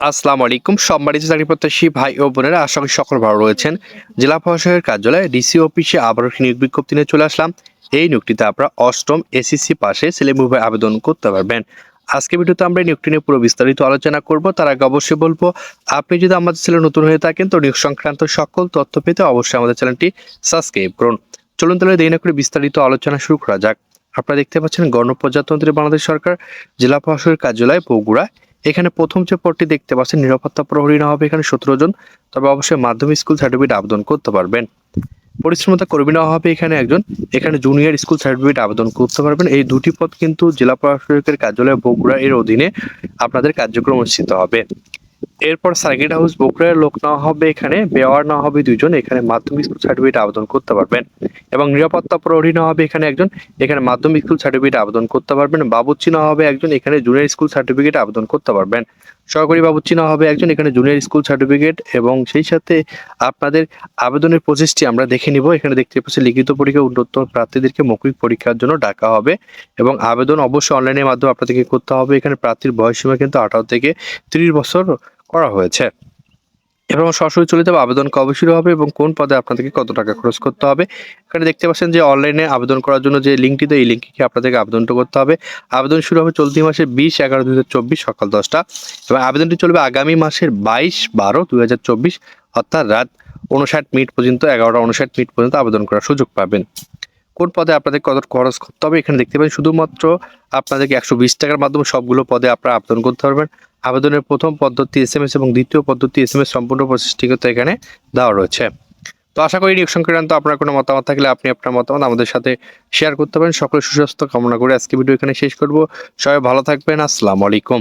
আসসালামু আলাইকুম। সম্মানিত চাকরি প্রত্যাশী ভাই ও বোনেরা, আশা করি সকল ভালো রয়েছেন। জেলা প্রশাসকের কার্যালয়ে ডিসি অফিসে আবারও নিয়োগ বিজ্ঞপ্তি নিয়ে চলে আসলাম। এই নিয়োগটিতে আপনারা অষ্টম এসএসসি পাশে ছেলেমুভে আবেদন করতে পারবেন। আজকে ভিডিওতে আমরা নিয়োগটি নিয়ে পুরো বিস্তারিত আলোচনা করব। তার আগে অবশ্যই বলব, আপনি যদি আমাদের চ্যানেল নতুন হয়ে থাকেন, তো নিয়োগ সংক্রান্ত সকল তথ্য পেতে অবশ্যই আমাদের চ্যানেলটি সাবস্ক্রাইব করুন। চলুন তাহলে দেরি না করে বিস্তারিত আলোচনা শুরু করা যাক। আপনারা দেখতে পাচ্ছেন গণপ্রজাতন্ত্রী বাংলাদেশ সরকার, জেলা প্রশাসকের কার্যালয় বগুড়া। এখানে প্রথম যে পদটি দেখতে পাচ্ছেন, নিরাপত্তা প্রহরী না হবে এখানে সতেরো জন, তবে অবশ্যই মাধ্যমিক স্কুল সার্টিফিকেট আবেদন করতে পারবেন। পরিশ্রমতা কর্মী না হবে এখানে একজন, এখানে জুনিয়র স্কুল সার্টিফিকেট আবেদন করতে পারবেন। এই দুটি পদ কিন্তু জেলা প্রশাসকের কার্যালয় বগুড়া এর অধীনে আপনাদের কার্যক্রম অনুষ্ঠিত হবে। এরপর সার্কিট হাউস বকুড়ার লোক নেওয়া হবে এখানে, বেওয়ার নেওয়া হবে দুজন এখানে মাধ্যমিক স্কুল সার্টিফিকেট আবেদন করতে পারবেন। এবং নিরাপত্তা প্রহরী নেওয়া হবে এখানে একজন, এখানে মাধ্যমিক স্কুল সার্টিফিকেট আবেদন করতে পারবেন। বাবুচি নেওয়া হবে একজন, এখানে জুনিয়র স্কুল সার্টিফিকেট আবেদন করতে পারবেন। সহকারী বাবুচ্চি নেওয়া হবে একজন এখানে জুনিয়র স্কুল সার্টিফিকেট এবং সেই সাথে আপনাদের আবেদনের প্রসেসটি আমরা দেখে নিব। এখানে দেখতে পাচ্ছি লিখিত পরীক্ষা উন্নতর প্রার্থীদেরকে মৌখিক পরীক্ষার জন্য ডাকা হবে এবং আবেদন অবশ্যই অনলাইনের মাধ্যমে আপনাদেরকে করতে হবে। এখানে প্রার্থীর বয়সসীমা কিন্তু আঠারো থেকে তিরিশ বছর করা হয়েছে। এবং সরাসরি চলে যাবে আবেদন কবে শুরু হবে এবং কোন পদে আপনাদেরকে কত টাকা খরচ করতে হবে। এখানে দেখতে পাচ্ছেন যে অনলাইনে আবেদন করার জন্য যে লিঙ্কটি দেয়, এই লিঙ্কে আপনাদেরকে আবেদনটা করতে হবে। আবেদন শুরু হবে চলতি মাসে বিশ এগারো দু সকাল দশটা। এবং আবেদনটি চলবে আগামী মাসের বাইশ বারো দু অর্থাৎ রাত উনষাট মিনিট পর্যন্ত, এগারোটা উনষাট মিনিট পর্যন্ত আবেদন করার সুযোগ পাবেন। কোন পদে আপনাদের কত খরচ করতে হবে? এখানে দেখতে পাবেন শুধুমাত্র আপনাদেরকে একশো বিশ টাকার মাধ্যমে সবগুলো পদে আপনারা আবেদন করতে পারবেন। আবেদনের প্রথম পদ্ধতি এস এম এস এবং দ্বিতীয় পদ্ধতি এস এম এস সম্পূর্ণ প্রচেষ্টিগত এখানে দেওয়া রয়েছে। তো আশা করি নিয়োগ সংক্রান্ত আপনার কোনো মতামত থাকলে আপনি আপনার মতামত আমাদের সাথে শেয়ার করতে পারেন। সকলে সুস্বাস্থ্য কামনা করে আজকে ভিডিও এখানে শেষ করব। সবাই ভালো থাকবেন। আসসালামু আলাইকুম।